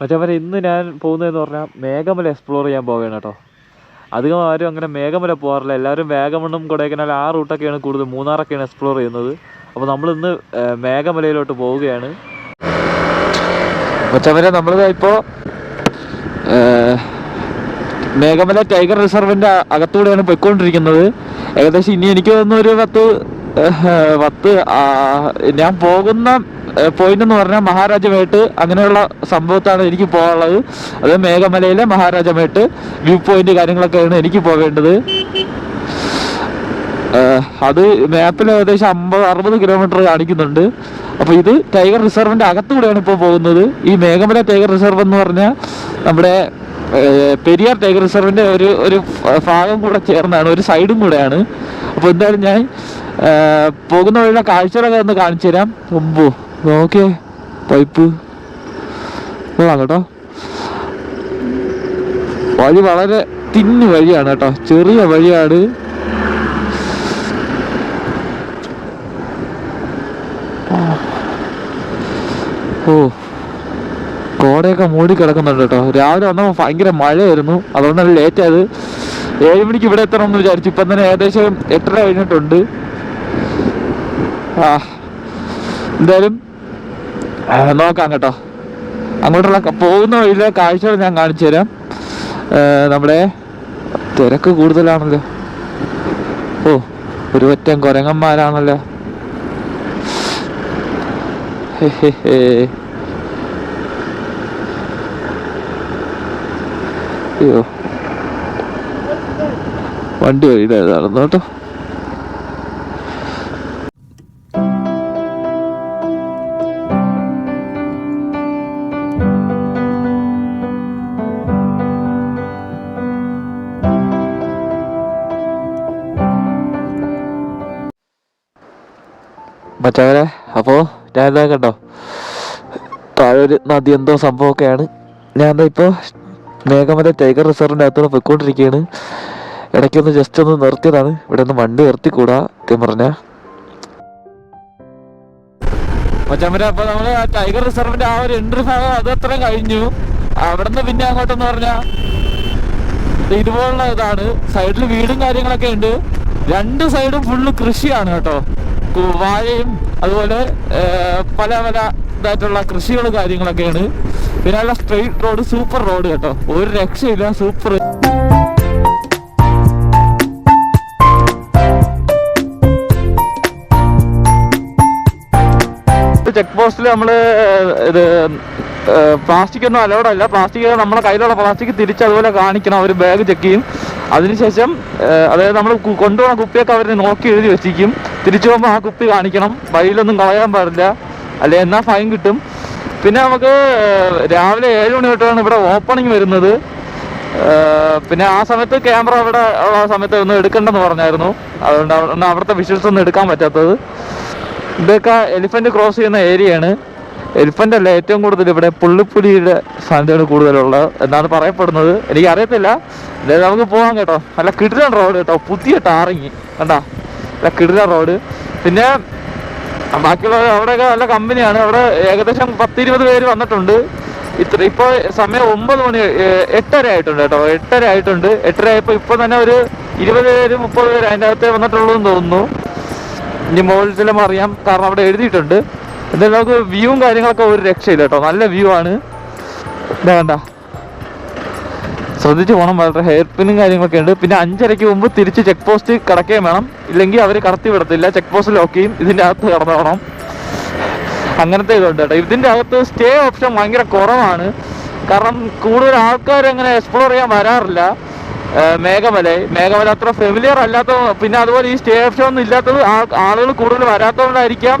മറ്റേ ഇന്ന് ഞാൻ പോകുന്നതെന്ന് പറഞ്ഞാൽ മേഘമല എക്സ്പ്ലോർ ചെയ്യാൻ പോവുകയാണ് കേട്ടോ. അധികം ആരും അങ്ങനെ മേഘമല പോകാറില്ല എല്ലാവരും വേഗമണ്ണും കൊടൈക്കനാൽ ആ റൂട്ടൊക്കെയാണ് കൂടുതൽ മൂന്നാറൊക്കെയാണ് എക്സ്പ്ലോർ ചെയ്യുന്നത്. അപ്പോൾ നമ്മൾ ഇന്ന് മേഘമലയിലോട്ട് പോവുകയാണ്. മച്ചവരെ നമ്മൾ ഇപ്പോൾ മേഘമല ടൈഗർ റിസർവിന്റെ അകത്തൂടെയാണ് പോയിക്കൊണ്ടിരിക്കുന്നത്. ഏകദേശം ഇനി എനിക്ക് തോന്നുന്നു ഒരു പത്ത് പത്ത് ഞാൻ പോകുന്ന പോയിന്റ് എന്ന് പറഞ്ഞാൽ മഹാരാജമേട്ട് അങ്ങനെയുള്ള സംഭവത്താണ് എനിക്ക് പോകാനുള്ളത്. അത് മേഘമലയിലെ മഹാരാജമേട്ട് വ്യൂ പോയിന്റ് കാര്യങ്ങളൊക്കെയാണ് എനിക്ക് പോകേണ്ടത്. അത് മാപ്പിൽ ഏകദേശം അമ്പത് അറുപത് കിലോമീറ്റർ കാണിക്കുന്നുണ്ട്. അപ്പോൾ ഇത് ടൈഗർ റിസർവിന്റെ അകത്തൂടെയാണ് ഇപ്പോൾ പോകുന്നത്. ഈ മേഘമല ടൈഗർ റിസർവ് എന്ന് പറഞ്ഞാൽ നമ്മുടെ പെരിയാർ ടൈഗർ റിസർവിന്റെ ഒരു ഒരു ഭാഗം കൂടെ ചേർന്നാണ് ഒരു സൈഡും കൂടെയാണ്. അപ്പോൾ എന്തായാലും ഞാൻ പോകുന്ന വഴിയുടെ കാഴ്ചകളൊക്കെ ഒന്ന് കാണിച്ചു തരാം. മുമ്പോ നോക്കിയേ പൈപ്പ്. കൊള്ളാം കേട്ടോ. വഴി വളരെ തിന്നു വഴിയാണ് കേട്ടോ. ചെറിയ വഴിയാണ്. ഓ കോടയൊക്കെ മൂടി കിടക്കുന്നുണ്ട് കേട്ടോ. രാവിലെ വന്നപ്പോൾ ഭയങ്കര മഴയായിരുന്നു. അതുകൊണ്ടാണ് ലേറ്റ് ആയത്. ഏഴ് മണിക്ക് ഇവിടെ എത്തണം എന്ന് വിചാരിച്ചു. ഇപ്പം തന്നെ ഏകദേശം എട്ടര കഴിഞ്ഞിട്ടുണ്ട്. ആ. എന്തായാലും നോക്കാം കേട്ടോ. അങ്ങോട്ടുള്ള പോകുന്ന വഴിയിലെ കാഴ്ചകൾ ഞാൻ കാണിച്ചു തരാം. നമ്മുടെ തിരക്ക് കൂടുതലാണല്ലോ. ഓ ഒരു ഒറ്റം കുരങ്ങന്മാരാണല്ലോ. അയ്യോ. വണ്ടി വഴിയുടെ നടന്നു കേട്ടോ. മറ്റവരെ അപ്പോൾ ഞാൻ കണ്ടോ? താഴെ ഒരു നദി എന്തോ സംഭവമൊക്കെയാണ്. ഞാൻ ഇപ്പോൾ മേഘമല ടൈഗർ റിസർവിന്റെ അകത്തൂടെ പോയിക്കൊണ്ടിരിക്കുകയാണ് ഇടയ്ക്കൊന്ന് ജസ്റ്റ് ഒന്ന് നിർത്തിയതാണ്. ഇവിടെ ഒന്ന് വണ്ടി നിർത്തിക്കൂടാ സത്യം പറഞ്ഞാൽ മച്ചമ്മര അപ്പൊ നമ്മൾ ടൈഗർ റിസർവിന്റെ ആ ഒരു എൻട്രി ഭാഗം അത് അത്ര കഴിഞ്ഞു. അവിടുന്ന് പിന്നെ അങ്ങോട്ടെന്ന് പറഞ്ഞാ ഇതുപോലുള്ള ഇതാണ്. സൈഡിൽ വീടും കാര്യങ്ങളൊക്കെ ഉണ്ട്. രണ്ട് സൈഡും ഫുള്ള് കൃഷിയാണ് കേട്ടോ. വാഴയും അതുപോലെ പല പല ഇതായിട്ടുള്ള കൃഷികളും കാര്യങ്ങളൊക്കെയാണ്. പിന്നെ നല്ല സ്ട്രെയിറ്റ് റോഡ് സൂപ്പർ റോഡ് കേട്ടോ. ഒരു രക്ഷയില്ല സൂപ്പർ ചെക്ക് പോസ്റ്റിൽ നമ്മൾ ഇത് പ്ലാസ്റ്റിക് ഒന്നും അലൗഡ് അല്ല പ്ലാസ്റ്റിക് നമ്മുടെ കയ്യിലുള്ള പ്ലാസ്റ്റിക് തിരിച്ച് അതുപോലെ കാണിക്കണം. അവർ ബാഗ് ചെക്ക് ചെയ്യും. അതിനുശേഷം അതായത് നമ്മൾ കൊണ്ടുപോകുന്ന കുപ്പിയൊക്കെ അവർ നോക്കി എഴുതി വെച്ചിരിക്കും. തിരിച്ചു പോകുമ്പോൾ ആ കുപ്പി കാണിക്കണം. വഴിയിലൊന്നും കളയാൻ പാടില്ല. അല്ലെ എന്നാൽ ഫൈൻ കിട്ടും. പിന്നെ നമുക്ക് രാവിലെ ഏഴ് മണി തൊട്ടാണ് ഇവിടെ ഓപ്പണിങ് വരുന്നത്. പിന്നെ ആ സമയത്ത് ക്യാമറ അവിടെ ആ സമയത്ത് ഒന്നും എടുക്കണ്ടെന്ന് പറഞ്ഞായിരുന്നു. അതുകൊണ്ട് അവിടെ- അവിടുത്തെ വിഷ്വൽസ് ഒന്നും എടുക്കാൻ പറ്റാത്തത്. ഇതൊക്കെ എലിഫന്റ് ക്രോസ് ചെയ്യുന്ന ഏരിയയാണ്. എലിഫന്റ് അല്ല ഏറ്റവും കൂടുതൽ ഇവിടെ പുള്ളിപ്പുലിയുടെ സാന്നിധ്യമാണ് കൂടുതലുള്ളത് എന്നാണ് പറയപ്പെടുന്നത്. എനിക്ക് അറിയത്തില്ല നമുക്ക് പോകാം കേട്ടോ. നല്ല കിടിലൻ റോഡ് കേട്ടോ. പുതിയ ടാറിങ്ങി കണ്ടാ? നല്ല കിടിലൻ റോഡ്. പിന്നെ ബാക്കിയുള്ള അവിടെയൊക്കെ നല്ല കമ്പനിയാണ്. അവിടെ ഏകദേശം പത്തിരുപത് പേര് വന്നിട്ടുണ്ട്. ഇത്ര ഇപ്പോൾ സമയം ഒമ്പത് മണി എട്ടര ആയിട്ടുണ്ട് കേട്ടോ. എട്ടര ആയിട്ടുണ്ട്. എട്ടര ആയപ്പോൾ ഇപ്പോൾ തന്നെ ഒരു ഇരുപത് പേര് മുപ്പത് പേര് അതിന്റെ അകത്തേ വന്നിട്ടുള്ളൂ എന്ന് തോന്നുന്നു. ഇനി മോളിൽ അറിയാം. കാരണം അവിടെ എഴുതിയിട്ടുണ്ട്. എന്തായാലും നമുക്ക് വ്യൂവും കാര്യങ്ങളൊക്കെ ഒരു രക്ഷയില്ല കേട്ടോ. നല്ല വ്യൂ ആണ്. കണ്ട. ശ്രദ്ധിച്ച് പോകണം വളരെ ഹെയർ പിന്നും കാര്യങ്ങളൊക്കെ ഉണ്ട്. പിന്നെ അഞ്ചരയ്ക്ക് മുമ്പ് തിരിച്ച് ചെക്ക് പോസ്റ്റ് കടക്കുകയും വേണം. ഇല്ലെങ്കിൽ അവർ കടത്തി വിടത്തില്ല. ചെക്ക് പോസ്റ്റ് ലോക്ക് ചെയ്യും. ഇതിന്റെ അകത്ത് കടന്നു പോകണം അങ്ങനത്തെ ഇതുണ്ട് കേട്ടോ. ഇതിന്റെ അകത്ത് സ്റ്റേ ഓപ്ഷൻ ഭയങ്കര കുറവാണ്. കാരണം കൂടുതൽ ആൾക്കാർ അങ്ങനെ എക്സ്പ്ലോർ ചെയ്യാൻ വരാറില്ല. മേഘമല. മേഘമല അത്ര ഫെമിലിയർ അല്ലാത്ത പിന്നെ അതുപോലെ ഈ സ്റ്റേ ഓപ്ഷൻ ഒന്നും ഇല്ലാത്തത് ആളുകൾ കൂടുതൽ വരാത്തതുകൊണ്ടായിരിക്കാം.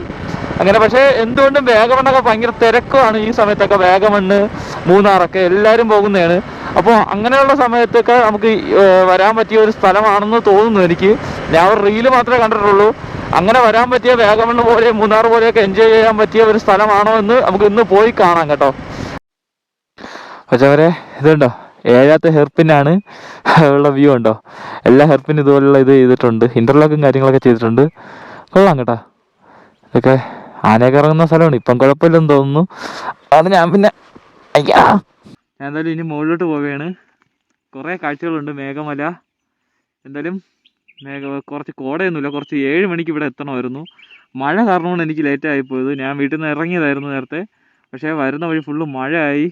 അങ്ങനെ പക്ഷേ എന്തുകൊണ്ടും വേഗമണ്ണൊക്കെ ഭയങ്കര തിരക്കുമാണ് ഈ സമയത്തൊക്കെ വേഗമണ്ണ് മൂന്നാറൊക്കെ എല്ലാവരും പോകുന്നതാണ്. അപ്പോൾ അങ്ങനെയുള്ള സമയത്തൊക്കെ നമുക്ക് വരാൻ പറ്റിയ ഒരു സ്ഥലമാണെന്ന് തോന്നുന്നു എനിക്ക്. ഞാൻ ഒരു റീൽ മാത്രമേ കണ്ടിട്ടുള്ളൂ. അങ്ങനെ വരാൻ പറ്റിയ വേഗമണ്ണ് പോലെ മൂന്നാർ പോലെയൊക്കെ എൻജോയ് ചെയ്യാൻ പറ്റിയ ഒരു സ്ഥലമാണോ എന്ന് നമുക്ക് ഇന്ന് പോയി കാണാം കേട്ടോ. പക്ഷേ ഇതുണ്ടോ? ഏഴാത്ത ഹെർപ്പിനാണ് ഉള്ള വ്യൂ ഉണ്ടോ? എല്ലാ ഹെർപ്പിനും ഇതുപോലുള്ള ഇത് ചെയ്തിട്ടുണ്ട്. ഇന്റർലോക്കും കാര്യങ്ങളൊക്കെ ചെയ്തിട്ടുണ്ട്. കൊള്ളാം കേട്ടോ. ഇതൊക്കെ ആനയൊക്കെ ഇറങ്ങുന്ന സ്ഥലമാണ്. ഇപ്പം കുഴപ്പമില്ലെന്ന് തോന്നുന്നു. അത് ഞാൻ പിന്നെ അയ്യാ! ഞാൻ എന്തായാലും ഇനി മുകളിലോട്ട് പോവുകയാണ്. കുറേ കാഴ്ചകളുണ്ട്. മേഘമല. എന്തായാലും മേഘ കുറച്ച് കോടയൊന്നുമില്ല. കുറച്ച് ഏഴ് മണിക്ക് ഇവിടെ എത്തണമായിരുന്നു. മഴ കാരണമാണ് എനിക്ക് ലേറ്റ് ആയിപ്പോയത് ഞാൻ വീട്ടിൽ നിന്ന് ഇറങ്ങിയതായിരുന്നു നേരത്തെ. പക്ഷേ വരുന്ന വഴി ഫുള്ള് മഴയായി.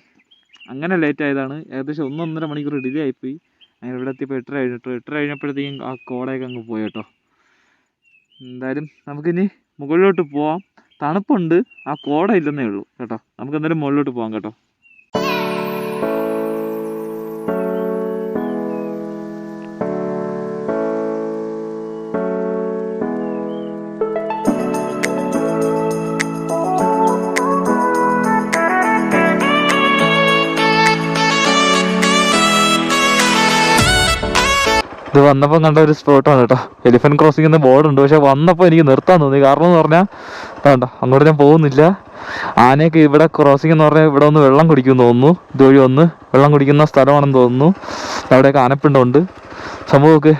അങ്ങനെ ലേറ്റ് ആയതാണ്. ഏകദേശം ഒന്നൊന്നര മണിക്കൂർ ഡിലേ ആയിപ്പോയി. അങ്ങനെ ഇവിടെ എത്തിയപ്പോൾ എട്ടര കഴിഞ്ഞിട്ടോ എട്ടര കഴിഞ്ഞപ്പോഴത്തേക്കും ആ കോടയൊക്കെ അങ്ങ് പോയി കേട്ടോ. എന്തായാലും നമുക്കിനി മുകളിലോട്ട് പോവാം. തണുപ്പുണ്ട്. ആ കോട ഇല്ലെന്നേ ഉള്ളൂ. കേട്ടോ? നമുക്ക് എന്തായാലും മുകളിലോട്ട് പോവാം കേട്ടോ. വന്നപ്പോൾ കണ്ട ഒരു സ്പോട്ടാണ് കേട്ടോ. എലിഫന്റ് ക്രോസിംഗ് എന്ന ബോർഡ് ഉണ്ട്. പക്ഷെ വന്നപ്പോൾ എനിക്ക് നിർത്താൻ തോന്നി. കാരണം എന്ന് പറഞ്ഞാൽ വേണ്ട അങ്ങോട്ട് ഞാൻ പോകുന്നില്ല. ആനയൊക്കെ ഇവിടെ ക്രോസിംഗ് എന്ന് പറഞ്ഞാൽ ഇവിടെ ഒന്ന് വെള്ളം കുടിക്കുമെന്ന് തോന്നുന്നു. ഇതുവഴി ഒന്ന് വെള്ളം കുടിക്കുന്ന സ്ഥലമാണെന്ന് തോന്നുന്നു. അവിടെയൊക്കെ ആനപ്പിണ്ടുണ്ട് സംഭവമൊക്കെ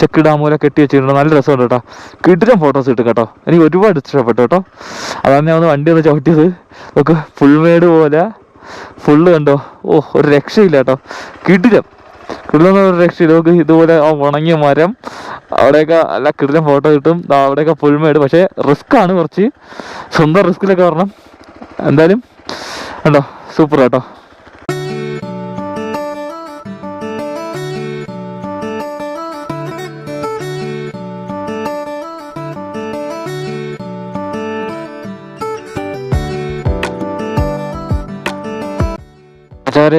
ചെക്ക് ഡാമൂല കെട്ടി വെച്ചിട്ടുണ്ട്. നല്ല രസമുണ്ട് കേട്ടോ. കിട്ടിയ ഫോട്ടോസ് കിട്ടും കേട്ടോ. എനിക്ക് ഒരുപാട് ഇഷ്ടപ്പെട്ടു കേട്ടോ. അതാണ് ഞാൻ ഒന്ന് വണ്ടി ഒന്ന് ചവിട്ടിയത്. നമുക്ക് ഫുൾമേഡ് പോലെ. ഫുള്ള് കണ്ടോ. ഓ ഒരു രക്ഷയില്ല കേട്ടോ. കിടിലം. കിടിലം ഒരു രക്ഷയില്ല നമുക്ക് ഇതുപോലെ ആ ഉണങ്ങിയ മരം അവിടെയൊക്കെ നല്ല കിടിലം ഫോട്ടോ കിട്ടും. അവിടെയൊക്കെ ഫുൾമേഡ് പക്ഷേ റിസ്ക് ആണ് കുറച്ച്. സ്വന്തം റിസ്കിലൊക്കെ വരണം. എന്തായാലും ഉണ്ടോ സൂപ്പർ കേട്ടോ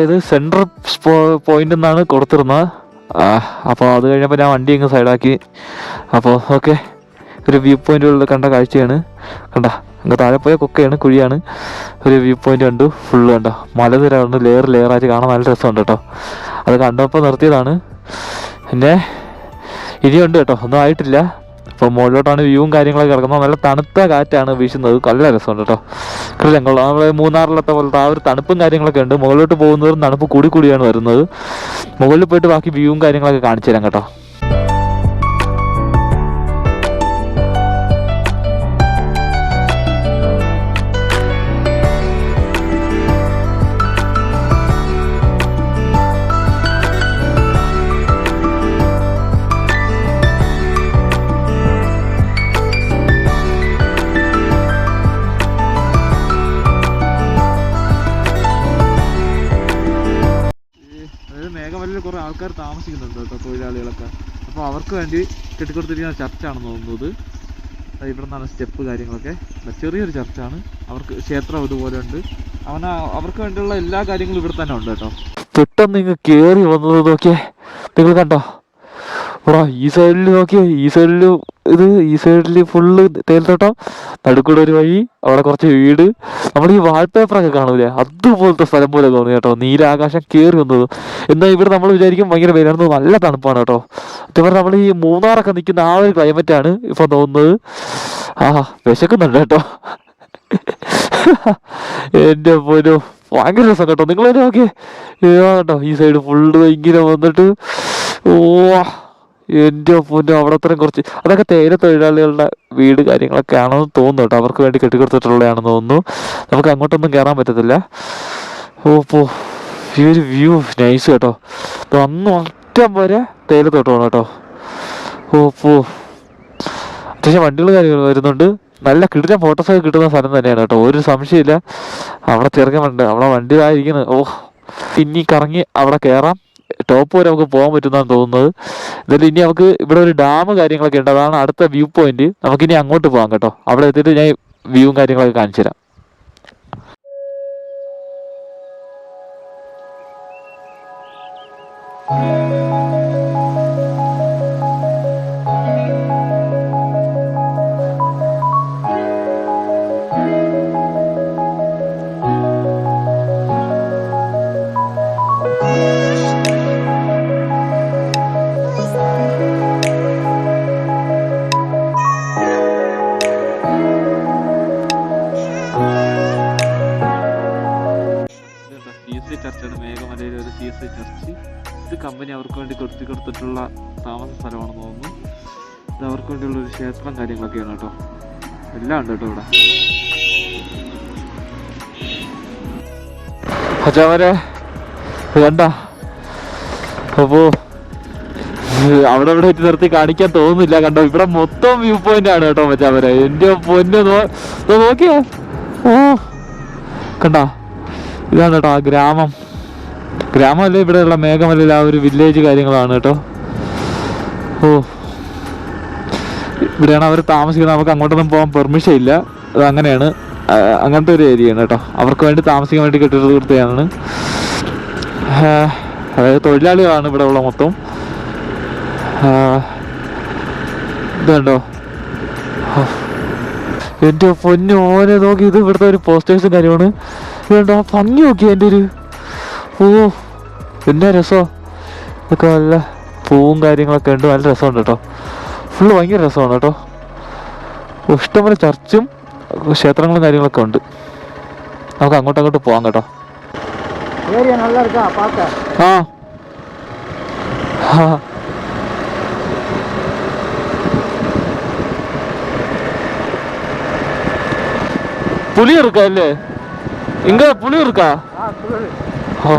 ഇത് സെൻട്രൽ പോയിന്റ് എന്നാണ് കൊടുത്തിരുന്നത്. അപ്പോൾ അത് കഴിഞ്ഞപ്പോൾ ഞാൻ വണ്ടി അങ്ങ് സൈഡാക്കി അപ്പോൾ ഓക്കെ ഒരു വ്യൂ പോയിന്റുകളിൽ കണ്ട കാഴ്ചയാണ്. കണ്ട അങ്ങ് താഴെ പോയ കൊക്കയാണ് കുഴിയാണ്. ഒരു വ്യൂ പോയിന്റ് കണ്ടു ഫുള്ള് കണ്ടോ. മലനിര കണ്ട് ലെയർ ലെയർ ആയിട്ട് കാണാൻ നല്ല രസമുണ്ട് കേട്ടോ. അത് കണ്ടപ്പോൾ നിർത്തിയതാണ്. പിന്നെ ഇനിയുണ്ട് കേട്ടോ ഒന്നും ആയിട്ടില്ല. അപ്പോൾ മുകളിലോട്ടാണ് വ്യൂവും കാര്യങ്ങളൊക്കെ കിടക്കുന്നത്. നല്ല തണുത്ത കാറ്റാണ് വീശുന്നത്. നല്ല രസമുണ്ട് കേട്ടോ കിളിയങ്കുള്ള നമ്മളെ മൂന്നാറിലത്തെ പോലത്തെ ആ ഒരു തണുപ്പും കാര്യങ്ങളൊക്കെ ഉണ്ട്. മുകളിലോട്ട് പോകുന്നതും തണുപ്പ് കൂടി കൂടിയാണ് വരുന്നത്. മുകളിൽ പോയിട്ട് ബാക്കി വ്യൂവും കാര്യങ്ങളൊക്കെ കാണിച്ചു തരാം കേട്ടോ. ആൾക്കാർ താമസിക്കുന്നുണ്ട് കേട്ടോ തൊഴിലാളികളൊക്കെ. അപ്പോൾ അവർക്ക് വേണ്ടി കെട്ടിക്കൊടുത്തിരിക്കുന്ന ചർച്ചാണെന്ന് തോന്നുന്നത്. ഇവിടെ നിന്നാണ് സ്റ്റെപ്പ് കാര്യങ്ങളൊക്കെ. ചെറിയൊരു ചർച്ചാണ്. അവർക്ക് ക്ഷേത്രം ഇതുപോലെ ഉണ്ട്. അവന അവർക്ക് വേണ്ടിയുള്ള എല്ലാ കാര്യങ്ങളും ഇവിടെ തന്നെ ഉണ്ട് കേട്ടോ. പെട്ടെന്ന് നിങ്ങൾ കയറി വന്നത് നോക്കിയേ. നിങ്ങൾ കണ്ടോ? ബ്രോ ഈ സൈഡിൽ നോക്കിയേ ഈ സൈഡിൽ ഇത് ഈ സൈഡിൽ ഫുള്ള് തേൽത്തോട്ടം നടുക്കൂടെ ഒരു വഴി അവിടെ കുറച്ച് വീട്. നമ്മൾ ഈ വാൾപേപ്പറൊക്കെ കാണൂലേ? അതുപോലത്തെ സ്ഥലം പോലെ തോന്നി കേട്ടോ. നീലാകാശം കയറി വന്നത്. എന്നാൽ ഇവിടെ നമ്മൾ വിചാരിക്കും ഭയങ്കര വെയിലാണെന്ന് നല്ല തണുപ്പാണ് കേട്ടോ. സത്യം നമ്മൾ ഈ മൂന്നാറൊക്കെ നിൽക്കുന്ന ആ ഒരു ക്ലൈമറ്റ് ആണ് ഇപ്പൊ തോന്നുന്നത്. ആ വിശക്കുന്നുണ്ട് കേട്ടോ. എന്റെ പോലും ഭയങ്കര രസം കേട്ടോ. നിങ്ങൾ നോക്കിയേ. കേട്ടോ ഈ സൈഡ് ഫുള്ള് ഇങ്ങനെ വന്നിട്ട്. ഓ എന്റെ പൊന്നു അവിടെ അത്രയും കുറച്ച് അതൊക്കെ തേയില തൊഴിലാളികളുടെ വീട് കാര്യങ്ങളൊക്കെ ആണെന്ന് തോന്നുന്നു കേട്ടോ. അവർക്ക് വേണ്ടി കെട്ടിക്കൊടുത്തിട്ടുള്ളതാണെന്ന് തോന്നുന്നു. നമുക്ക് അങ്ങോട്ടൊന്നും കയറാൻ പറ്റത്തില്ല. ഓ പോ. ഈ ഒരു വ്യൂ നൈസ് കേട്ടോ. അന്ന് അറ്റം വരെ തേയില തൊട്ടോണം കേട്ടോ. ഓ പോ. അത്യാവശ്യം വണ്ടികൾ കാര്യങ്ങൾ വരുന്നുണ്ട്. നല്ല കിടിലൻ ഫോട്ടോസൊക്കെ കിട്ടുന്ന സ്ഥലം തന്നെയാണ് കേട്ടോ. ഒരു സംശയമില്ല അവിടെ ചെറുക്കനുണ്ട് അവിടെ വണ്ടിയിലായിരിക്കുന്നത് ഓ. ഇനി കറങ്ങി അവിടെ കയറാം. ടോപ്പ് വരെ നമുക്ക് പോകാൻ പറ്റുന്നതാണ് തോന്നുന്നത്. എന്തായാലും ഇനി നമുക്ക് ഇവിടെ ഒരു ഡാം കാര്യങ്ങളൊക്കെ ഉണ്ട്. അതാണ് അടുത്ത വ്യൂ പോയിന്റ് നമുക്കിനി അങ്ങോട്ട് പോകാം കേട്ടോ. അവിടെ എത്തിയിട്ട് ഞാൻ വ്യൂവും കാര്യങ്ങളൊക്കെ കാണിച്ചു തരാം. C C S I church ഇത് കമ്പനി അവർക്ക് വേണ്ടി കൊടുത്തി കൊടുത്തിട്ടുള്ള താമസ സ്ഥലമാണെന്ന് തോന്നുന്നു. ഇത് അവർക്ക് വേണ്ടിയുള്ള ഒരു ക്ഷേത്രം കാര്യങ്ങളൊക്കെയാണ് കേട്ടോ. എല്ലാം ഉണ്ട് കേട്ടോ ഇവിടെ. അച്ഛാവരെ വേണ്ട അപ്പോ അവിടെ ഇവിടെ വെച്ച് നിർത്തി കാണിക്കാൻ തോന്നുന്നില്ല. കണ്ടോ ഇവിടെ മൊത്തം വ്യൂ പോയിന്റ് ആണ് കേട്ടോ മച്ചാവരെ എന്റെ പൊന്ന് നോക്കിയോ. ഓ കണ്ടോ? ഇതാണ് കേട്ടോ ആ ഗ്രാമം. ഗ്രാമമല്ലേ ഇവിടെയുള്ള മേഘമല്ല ആ ഒരു വില്ലേജ് കാര്യങ്ങളാണ് കേട്ടോ? ഓ. ഇവിടെയാണ് അവർ താമസിക്കുന്നത്. നമുക്ക് അങ്ങോട്ടൊന്നും പോകാൻ പെർമിഷൻ ഇല്ല. അത് അങ്ങനെയാണ്. അങ്ങനത്തെ ഒരു ഏരിയയാണ് കേട്ടോ. അവർക്ക് വേണ്ടി താമസിക്കാൻ വേണ്ടി കെട്ടിട്ട് തീർത്തയാണ് അതായത് തൊഴിലാളികളാണ് ഇവിടെ ഉള്ള മൊത്തം. ഇതുണ്ടോ എന്റെ പൊന്നു ഓനെ നോക്കി ഇത് ഇവിടുത്തെ ഒരു പോസ്റ്റേഴ്സും കാര്യമാണ്. ഇതുണ്ടോ ഭംഗി നോക്കി എന്റെ ഒരു ഓ പിന്നെ രസമോ ഇതൊക്കെ നല്ല പൂവും കാര്യങ്ങളൊക്കെ ഉണ്ട് നല്ല രസമുണ്ട് കേട്ടോ ഫുള്ള് ഭയങ്കര രസമാണ് കേട്ടോ ഓ, ഇഷ്ടംപോലെ ചർച്ചും ക്ഷേത്രങ്ങളും കാര്യങ്ങളൊക്കെ ഉണ്ട് നമുക്ക് അങ്ങോട്ടും അങ്ങോട്ട് പോവാം കേട്ടോ ஏரியா நல்லா இருக்கா பார்க்க ആ ആ. புலி இருக்கா இல்ல இங்க புலி இருக்கா हो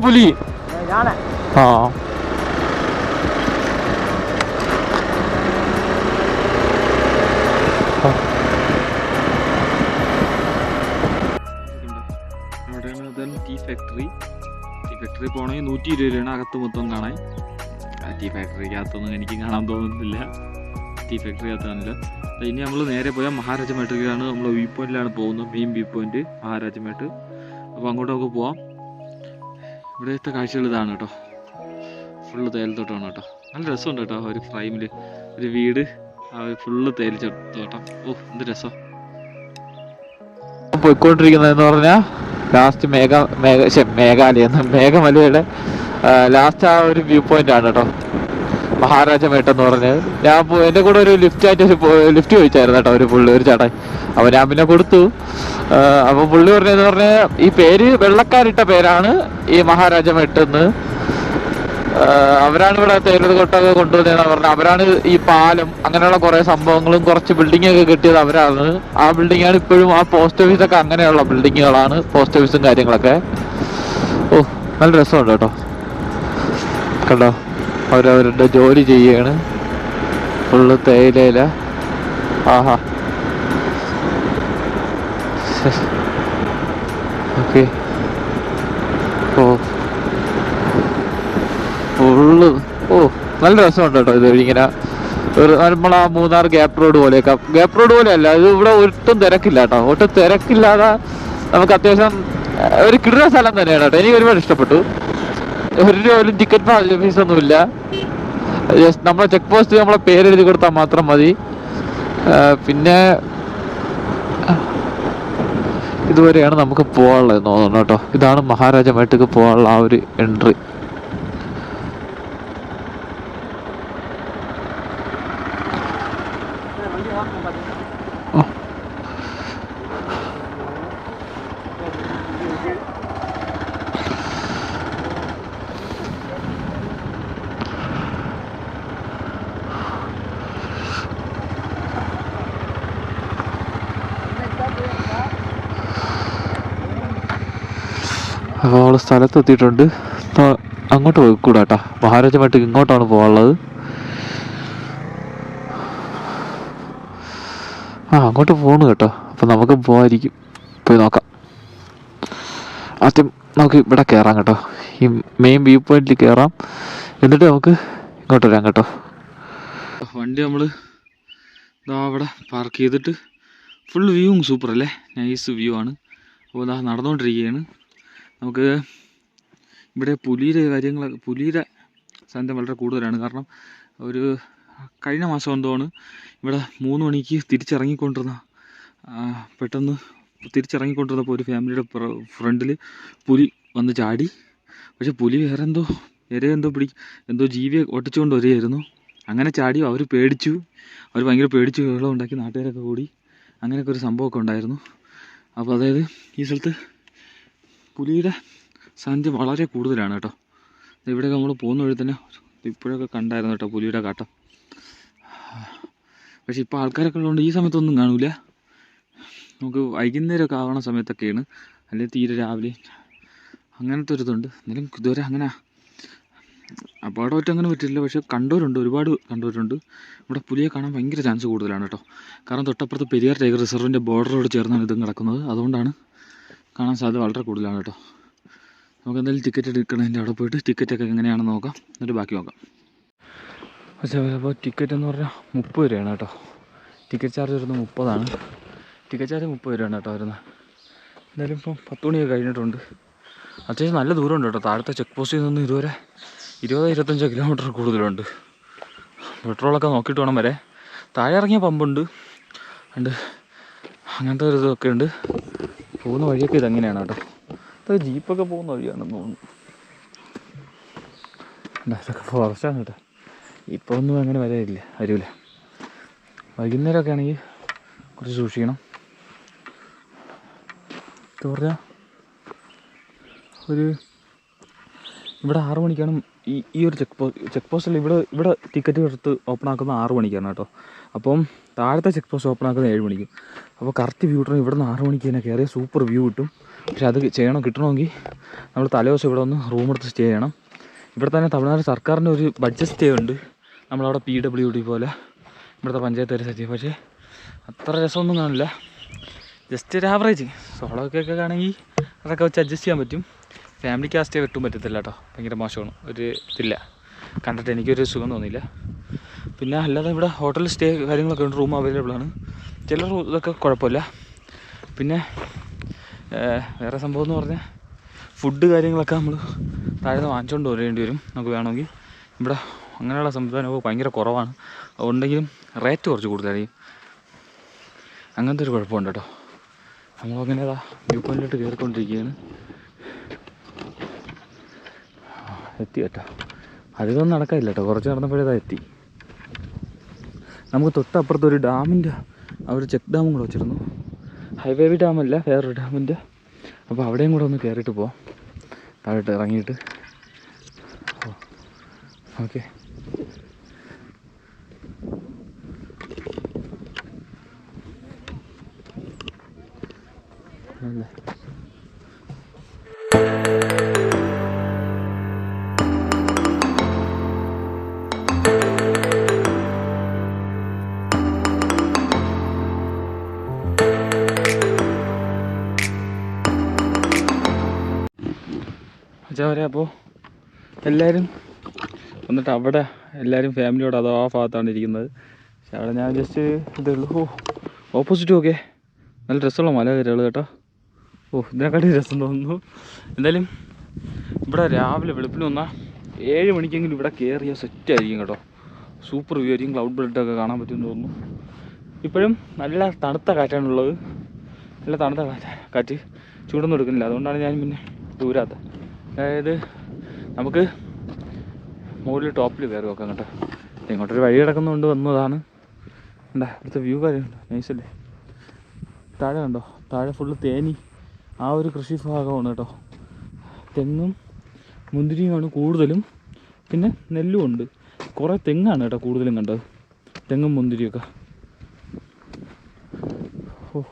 പുലി. ആ. നൂറ്റി ഇരുപത് രൂപയാണ് അകത്ത് മൊത്തം കാണാൻ. ടീ ഫാക്ടറിക്കകത്തൊന്നും എനിക്ക് കാണാൻ തോന്നുന്നില്ല. ടീ ഫാക്ടറി അപ്പോൾ ഇനി നമ്മൾ നേരെ പോയാൽ മഹാരാജ മേട്ടിലാണ് നമ്മൾ വ്യൂ പോയിന്റിലാണ് പോകുന്നത്. Main view point Maharaja Mettu അപ്പോൾ അങ്ങോട്ട് നമുക്ക് പോവാം. ഇവിടുത്തെ കാഴ്ചകൾ ഇതാണ് കേട്ടോ. ഫുള്ള് തേയിലത്തോട്ടമാണ് കേട്ടോ. നല്ല രസമുണ്ട് കേട്ടോ. ഒരു ഫ്രൈമിൽ ഒരു വീട്. ഫുള്ള് തേയിലത്തോട്ടം ഓ എന്ത് രസം. പോയിക്കൊണ്ടിരിക്കുന്നതെന്ന് പറഞ്ഞാൽ ലാസ്റ്റ് മേഘ മേഘ മേഘാലയ മേഘമലയുടെ ലാസ്റ്റ് ആ ഒരു വ്യൂ പോയിന്റ് ആണ് കേട്ടോ. മഹാരാജ മേട്ടെന്ന് പറഞ്ഞത് ഞാൻ എന്റെ കൂടെ ഒരു ലിഫ്റ്റ് ആയിട്ട് ലിഫ്റ്റ് ചോദിച്ചായിരുന്നു കേട്ടോ ഒരു പുള്ളി ഒരു ചേട്ടൻ അപ്പൊ ഞാൻ പിന്നെ കൊടുത്തു. അപ്പൊ പുള്ളി പറഞ്ഞതെന്ന് പറഞ്ഞാൽ ഈ പേര് വെള്ളക്കാരിട്ട പേരാണ് ഈ മഹാരാജ മേട്ടെന്ന് ആ, അവരാണ് ഇവിടെ തേയിലത് കൊട്ടൊക്കെ കൊണ്ടുവന്നതെന്ന് പറഞ്ഞത് അവരാണ് ഈ പാലം അങ്ങനെയുള്ള കുറെ സംഭവങ്ങളും കുറച്ച് ബിൽഡിംഗ് ഒക്കെ കിട്ടിയത് അവരാണ്. ആ ബിൽഡിംഗ് ആണ് ഇപ്പോഴും ആ പോസ്റ്റ് ഓഫീസൊക്കെ അങ്ങനെയുള്ള ബിൽഡിങ്ങുകളാണ് പോസ്റ്റ് ഓഫീസും കാര്യങ്ങളൊക്കെ. ഓ നല്ല രസമുണ്ട് കേട്ടോ. കണ്ടോ? അവരവരുടെ ജോലി ചെയ്യാണ്. ഫുള്ള് തേയിലയില. ആഹാ. ഓക്കെ. ഓ. ഫുള്ള്. ഓ നല്ല രസമുണ്ട് കേട്ടോ ഇത് ഇങ്ങനെ. ഒരു നമ്മൾ ആ മൂന്നാർ ഗ്യാപ്പ് റോഡ് പോലെയൊക്കെ. ഗ്യാപ്പ് റോഡ് പോലെ അല്ല ഇത് ഇവിടെ ഒട്ടും തിരക്കില്ല കേട്ടോ ഒട്ടും തിരക്കില്ലാതെ നമുക്ക് അത്യാവശ്യം ഒരു കിടുന്ന സ്ഥലം തന്നെയാണ് കേട്ടോ. എനിക്ക് ഒരുപാട് ഇഷ്ടപ്പെട്ടു. ഒരു രൂപ ടിക്കറ്റ് ടിക്കറ്റ് ഫീസ് ഒന്നുമില്ല. ജസ്റ്റ് നമ്മളെ ചെക്ക് പോസ്റ്റ് നമ്മളെ പേര് എഴുതി കൊടുത്താൽ മാത്രം മതി. പിന്നെ ഇതുവരെയാണ് നമുക്ക് പോകാനുള്ളത് തോന്നുന്നു കേട്ടോ. ഇതാണ് മഹാരാജ മേട്ടക്ക് പോകാനുള്ള ആ ഒരു എൻട്രി അപ്പോൾ അവൾ സ്ഥലത്തെത്തിയിട്ടുണ്ട്. അങ്ങോട്ട് പോയി കൂടാ കേട്ടോ മഹാരാജ മേട്ടിക്ക് ഇങ്ങോട്ടാണ് പോകാനുള്ളത്. ആ അങ്ങോട്ട് പോണു കേട്ടോ. അപ്പം നമുക്ക് പോകാതിരിക്കും പോയി നോക്കാം. ആദ്യം നമുക്ക് ഇവിടെ കയറാം കേട്ടോ. ഈ മെയിൻ വ്യൂ പോയിന്റിൽ കയറാം. എന്നിട്ട് നമുക്ക് ഇങ്ങോട്ട് വരാം കേട്ടോ. വണ്ടി നമ്മൾ അവിടെ പാർക്ക് ചെയ്തിട്ട് ഫുൾ വ്യൂവും സൂപ്പർ അല്ലേ? നൈസ് വ്യൂ ആണ്. അപ്പോൾ നടന്നുകൊണ്ടിരിക്കുകയാണ് നമുക്ക് ഇവിടെ പുലിയുടെ കാര്യങ്ങൾ പുലിയുടെ സാന്നിധ്യം വളരെ കൂടുതലാണ്. കാരണം ഒരു കഴിഞ്ഞ മാസം എന്തോണ് ഇവിടെ മൂന്ന് മണിക്ക് തിരിച്ചിറങ്ങിക്കൊണ്ടിരുന്ന പെട്ടെന്ന് തിരിച്ചിറങ്ങിക്കൊണ്ടിരുന്നപ്പോൾ ഒരു ഫാമിലിയുടെ ഫ്രണ്ടിൽ പുലി വന്ന് ചാടി. പക്ഷെ പുലി വേറെ എന്തോ ഇര എന്തോ പിടി എന്തോ ജീവിയെ ഒട്ടിച്ചുകൊണ്ട് വരികയായിരുന്നു. അങ്ങനെ ചാടി അവർ പേടിച്ചു. അവർ ഭയങ്കര പേടിച്ചു വെള്ളം ഉണ്ടാക്കി നാട്ടുകാരൊക്കെ കൂടി. അങ്ങനെയൊക്കെ ഒരു സംഭവമൊക്കെ ഉണ്ടായിരുന്നു. അപ്പോൾ അതായത് ഈ സ്ഥലത്ത് പുലിയുടെ സാന്നിധ്യം വളരെ കൂടുതലാണ് കേട്ടോ. ഇവിടെയൊക്കെ നമ്മൾ പോകുന്ന വഴി തന്നെ ഇപ്പോഴൊക്കെ കണ്ടായിരുന്നു കേട്ടോ പുലിയുടെ കാട്ടം. പക്ഷെ ഇപ്പോൾ ആൾക്കാരൊക്കെ ഉള്ളതുകൊണ്ട് ഈ സമയത്തൊന്നും കാണൂല. നമുക്ക് വൈകുന്നേരമൊക്കെ ആവണ സമയത്തൊക്കെയാണ്. അല്ലെങ്കിൽ തീരെ രാവിലെ അങ്ങനത്തെ ഒരു ഇതുണ്ട്. എന്നാലും ഇതുവരെ അങ്ങനെ അപകടമായിട്ട് അങ്ങനെ പറ്റില്ല പക്ഷെ കണ്ടവരുണ്ട്. ഒരുപാട് കണ്ടവരുണ്ട്. ഇവിടെ പുലിയെ കാണാൻ ഭയങ്കര ചാൻസ് കൂടുതലാണ് കേട്ടോ. കാരണം തൊട്ടപ്പുറത്ത് പെരിയാർ ടൈഗർ റിസർവിന്റെ ബോർഡറോട് ചേർന്നാണ് ഇതും കിടക്കുന്നത് അതുകൊണ്ടാണ് കാണാൻ സാധ്യത വളരെ കൂടുതലാണ് കേട്ടോ. നമുക്ക് എന്തായാലും ടിക്കറ്റ് എടുക്കണതിന്റെ അവിടെ പോയിട്ട് ടിക്കറ്റൊക്കെ എങ്ങനെയാണെന്ന് നോക്കാം. എന്നിട്ട് ബാക്കി നോക്കാം. പക്ഷേ അപ്പോൾ ടിക്കറ്റ് എന്ന് പറഞ്ഞാൽ മുപ്പത് രൂപയാണ് കേട്ടോ. ടിക്കറ്റ് ചാർജ് വരുന്നത് മുപ്പതാണ്. ടിക്കറ്റ് ചാർജ് മുപ്പത് രൂപയാണ് കേട്ടോ വരുന്നത്. എന്തായാലും ഇപ്പം പത്ത് മണിയൊക്കെ കഴിഞ്ഞിട്ടുണ്ട്. അത്യാവശ്യം നല്ല ദൂരമുണ്ട് കേട്ടോ. താഴത്തെ ചെക്ക് പോസ്റ്റിൽ നിന്ന് ഇതുവരെ ഇരുപത് ഇരുപത്തഞ്ചോ കിലോമീറ്റർ കൂടുതലുണ്ട്. പെട്രോളൊക്കെ നോക്കിയിട്ട് വേണം വരെ. താഴെ ഇറങ്ങിയ പമ്പുണ്ട് ഉണ്ട്. അങ്ങനത്തെ ഒരു ഇതൊക്കെ ഉണ്ട്. പോകുന്ന വഴിയൊക്കെ ഇതെങ്ങനെയാണ് കേട്ടോ. ഇത് ജീപ്പൊക്കെ പോകുന്ന വഴിയാണെന്ന് തോന്നുന്നു. അതൊക്കെ ഫോറസ്റ്റാണ് കേട്ടോ. ഇപ്പോൾ ഒന്നും അങ്ങനെ വരയില്ല വരില്ല വൈകുന്നേരമൊക്കെ ആണെങ്കിൽ കുറച്ച് സൂക്ഷിക്കണം. ഇത് പറഞ്ഞാൽ ഒരു ഇവിടെ ആറു മണിക്കാണ് ഈ ഈ ഒരു ചെക്ക് പോസ്റ്റ് ചെക്ക് പോസ്റ്റിൽ ഇവിടെ ഇവിടെ ടിക്കറ്റ് എടുത്ത് ഓപ്പൺ ആക്കുന്നത് ആറു മണിക്കാണ് കേട്ടോ. അപ്പം താഴത്തെ ചെക്ക് പോസ്റ്റ് ഓപ്പൺ ആക്കുന്നത് ഏഴ് മണിക്ക്. അപ്പോൾ കറക്റ്റ് വ്യൂ കിട്ടണം ഇവിടെ നിന്ന് ആറ് മണിക്ക് തന്നെ കയറിയ സൂപ്പർ വ്യൂ കിട്ടും. പക്ഷെ അത് ചെയ്യണം കിട്ടണമെങ്കിൽ നമ്മൾ തലേദിവസം ഇവിടെ ഒന്ന് റൂം എടുത്ത് സ്റ്റേ ചെയ്യണം. ഇവിടെ തന്നെ തമിഴ്നാട് സർക്കാരിന്റെ ഒരു ബഡ്ജറ്റ് സ്റ്റേ ഉണ്ട്. നമ്മളവിടെ പി ഡബ്ല്യു ഡി പോലെ. ഇവിടുത്തെ പഞ്ചായത്ത് വരെ സെറ്റ് പക്ഷേ അത്ര രസമൊന്നും കാണില്ല. ജസ്റ്റ് ഒരു ആവറേജ് സോളോ ഒക്കെ ആണെങ്കിൽ അതൊക്കെ വെച്ച് അഡ്ജസ്റ്റ് ചെയ്യാൻ പറ്റും. ഫാമിലിക്ക് ആ സ്റ്റേ കിട്ടും പറ്റത്തില്ല കേട്ടോ. ഭയങ്കര മോശമാണ്. ഒരു ഇതില്ല. കണ്ടിട്ട് എനിക്കൊരു സുഖം തോന്നിയില്ല. പിന്നെ അല്ലാതെ ഇവിടെ ഹോട്ടൽ സ്റ്റേ കാര്യങ്ങളൊക്കെ ഉണ്ട് റൂം അവൈലബിൾ ആണ്. ചില ഇതൊക്കെ കുഴപ്പമില്ല. പിന്നെ വേറെ സംഭവം എന്ന് പറഞ്ഞാൽ ഫുഡ് കാര്യങ്ങളൊക്കെ നമ്മൾ താഴെ വാങ്ങിച്ചുകൊണ്ട് വരേണ്ടി വരും നമുക്ക് വേണമെങ്കിൽ. ഇവിടെ അങ്ങനെയുള്ള സംവിധാനമൊക്കെ ഭയങ്കര കുറവാണ്. ഉണ്ടെങ്കിലും റേറ്റ് കുറച്ച് കൂടുതലായിരിക്കും. അങ്ങനത്തെ ഒരു കുഴപ്പമുണ്ട് കേട്ടോ. നമ്മളങ്ങനെ ഇതാ വ്യൂ പോയിന്റിലോട്ട് കയറിക്കൊണ്ടിരിക്കുകയാണ്. എത്തി കേട്ടോ. അധികമൊന്നും നടക്കാതില്ല കേട്ടോ. കുറച്ച് നടന്നപ്പോഴേതാ എത്തി. നമുക്ക് തൊട്ടപ്പുറത്ത് ഒരു ഡാമിന്റെ ആ ഒരു ചെക്ക് ഡാമും കൂടെ വെച്ചിരുന്നു. ഹൈവേ ഡാമല്ല വേറൊരു ഡാമിന്റെ. അപ്പോൾ അവിടെയും കൂടെ ഒന്ന് കയറിയിട്ട് പോവാം. താഴോട്ട് ഇറങ്ങിയിട്ട്. ഓക്കെ. അല്ലേ? എല്ലാവരും എന്നിട്ട് അവിടെ എല്ലാവരും ഫാമിലിയോട് അതോ ആ ഭാഗത്താണ് ഇരിക്കുന്നത്. പക്ഷെ അവിടെ ഞാൻ ജസ്റ്റ് ഇതേ ഓ ഓപ്പോസിറ്റ് ഓക്കെ നല്ല രസമുള്ള മല കയറുകൾ കേട്ടോ. ഓ ഇതിനെക്കാട്ടി രസം തോന്നുന്നു. എന്തായാലും ഇവിടെ രാവിലെ വെളുപ്പിന് വന്നാൽ ഏഴ് മണിക്കെങ്കിലും ഇവിടെ കയറിയാൽ സെറ്റായിരിക്കും കേട്ടോ. സൂപ്പർ വ്യൂ ആയിരിക്കും. ക്ലൗഡ് ഒക്കെ കാണാൻ പറ്റുമെന്ന് തോന്നുന്നു. ഇപ്പോഴും നല്ല തണുത്ത കാറ്റാണ് ഉള്ളത് നല്ല തണുത്ത കാറ്റ്. ചൂടൊന്നും എടുക്കുന്നില്ല. അതുകൊണ്ടാണ് ഞാൻ പിന്നെ ദൂരാത്ത അതായത് നമുക്ക് മുകളിൽ ടോപ്പിൽ കയറി നോക്കാം കേട്ടോ. ഇങ്ങോട്ടൊരു വഴി കിടക്കുന്നതുകൊണ്ട് വന്നതാണ്. എന്താ ഇവിടുത്തെ വ്യൂ കാര്യമുണ്ട്. നൈസല്ലേ താഴെ കണ്ടോ? താഴെ ഫുള്ള് തേനി. ആ ഒരു കൃഷി ഭാഗമാണ് കേട്ടോ. തെങ്ങും മുന്തിരിയുമാണ് കൂടുതലും. പിന്നെ നെല്ലും ഉണ്ട്. കുറേ തെങ്ങാണ് കേട്ടോ കൂടുതലും കണ്ടത്. തെങ്ങും മുന്തിരിയൊക്കെ. ഓ.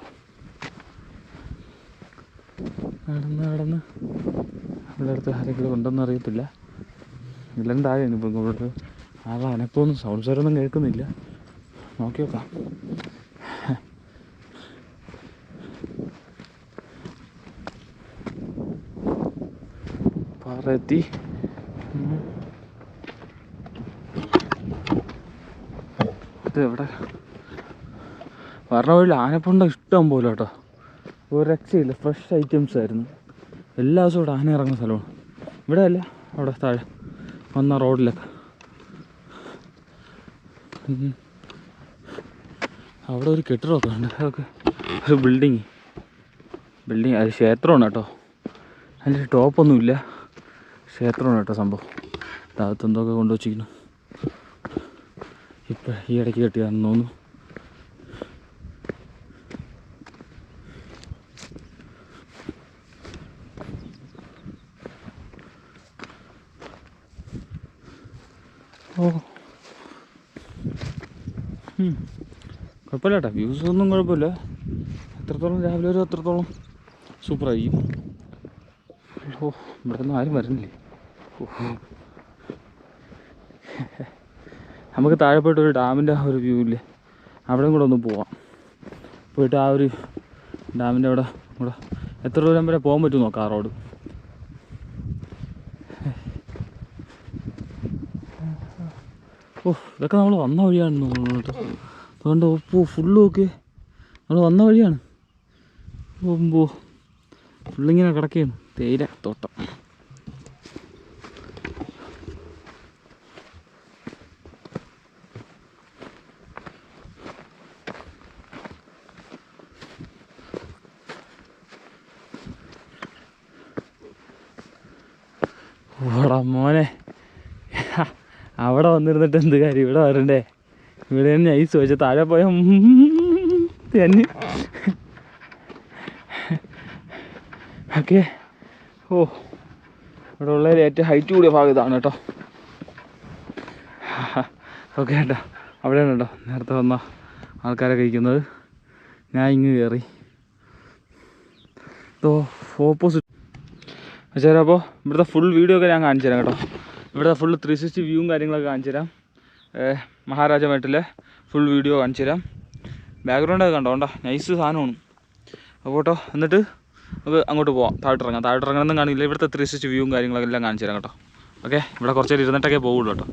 നടന്ന് നടന്ന്. അടുത്ത് ആരെങ്കിലും ഉണ്ടെന്ന് അറിയത്തില്ല. എല്ലാം താഴെ ഇപ്പം ഇവിടെ ആളെ അനക്കമൊന്നും സൗണ്ട് സ്വരമൊന്നും കേൾക്കുന്നില്ല. നോക്കി നോക്കാം. പാറത്തി. ഇത് പറഞ്ഞ വഴിയിൽ ആനപ്പുണ്ട ഇഷ്ടം പോലെ കേട്ടോ. ഒരു രക്ഷയില്ല ഫ്രഷ് ഐറ്റംസ് ആയിരുന്നു. എല്ലാ ദിവസവും ഇവിടെ ആന ഇറങ്ങുന്ന സ്ഥലമാണ്. ഇവിടെ അല്ല അവിടെ താഴെ വന്ന റോഡിലൊക്കെ. അവിടെ ഒരു കെട്ടിടമൊക്കെ ഉണ്ട്. അതൊക്കെ ഒരു ബിൽഡിങ് ബിൽഡിങ് അത് ക്ഷേത്രമാണ് കേട്ടോ. അതിന്റെ ടോപ്പൊന്നുമില്ല. ക്ഷേത്രമാണ് കേട്ടോ സംഭവം. താഴത്ത് എന്തൊക്കെ കൊണ്ടുവച്ചിരിക്കുന്നു. ഇപ്പം ഈ ഇടയ്ക്ക് കെട്ടിയതാണെന്ന് തോന്നുന്നു ഓ ഉം. കുഴപ്പമില്ല കേട്ടോ വ്യൂസ് ഒന്നും കുഴപ്പമില്ല. എത്രത്തോളം രാവിലെ ഒരു അത്രത്തോളം സൂപ്പറായിരിക്കും ഓ ഇവിടെ ഒന്നും ആരും വരുന്നില്ലേ? നമുക്ക് താഴെ പോയിട്ട് ഒരു ഡാമിന്റെ ഒരു വ്യൂ ഇല്ലേ? അവിടെയും കൂടെ ഒന്ന് പോവാം. പോയിട്ട് ആ ഒരു ഡാമിന്റെ അവിടെ കൂടെ എത്ര ദൂരം വരെ പോകാൻ പറ്റും നോക്കാം ആ റോഡ്. ഓ ഇതൊക്കെ നമ്മൾ വന്ന വഴിയാണെന്ന് തോന്നുന്നു കേട്ടോ. അതുകൊണ്ട് ഓപ്പോ ഫുള്ള് നോക്ക്. നമ്മൾ വന്ന വഴിയാണ്. ഓമ്പോ ഫുള്ളിങ്ങനെ കിടക്കുകയാണ് തേയില തോട്ടം. അവിടെ വന്നിരുന്നിട്ട് എന്ത് കാര്യം? ഇവിടെ വരണ്ടേ? ഇവിടെ തന്നെ ഐസ് വെച്ച താഴെ പോയ തന്നെ. ഓക്കെ. ഓ. ഇവിടെ ഉള്ളതിൽ ഏറ്റവും ഹൈറ്റ് കൂടിയ ഭാഗം ഇതാണ് കേട്ടോ. ഓക്കെ കേട്ടോ. അവിടെയാണ് കേട്ടോ നേരത്തെ വന്ന ആൾക്കാരൊക്കെ ഇരിക്കുന്നത് ഞാൻ ഇങ്ങ് കയറി. ഇതോ ഓപ്പോസിറ്റ് പക്ഷേ അപ്പോൾ ഇവിടുത്തെ ഫുൾ വീഡിയോ ഒക്കെ ഞാൻ കാണിച്ചു തരാം കേട്ടോ. ഇവിടുത്തെ ഫുൾ ത്രീ സിക്സ്റ്റി വ്യൂവും കാര്യങ്ങളൊക്കെ കാണിച്ചു തരാം മഹാരാജ മേട്ടിലെ ഫുൾ വീഡിയോ കാണിച്ചു തരാം ബാക്ക്ഗ്രൗണ്ടൊക്കെ കണ്ടോ? കണ്ടോ? നൈസ് സാധനമാണ്. അപ്പോൾ കേട്ടോ എന്നിട്ട് നമുക്ക് അങ്ങോട്ട് പോവാം. താഴോട്ട് ഇറങ്ങണമെന്നും കാണില്ല. ഇവിടുത്തെ ത്രീ സിക്സ്റ്റി വ്യൂവും കാര്യങ്ങളൊക്കെ എല്ലാം കാണിച്ചു തരാം കേട്ടോ. ഓക്കെ ഇവിടെ കുറച്ചേരി ഇരുന്നിട്ടൊക്കെ പോകുള്ളൂ കേട്ടോ.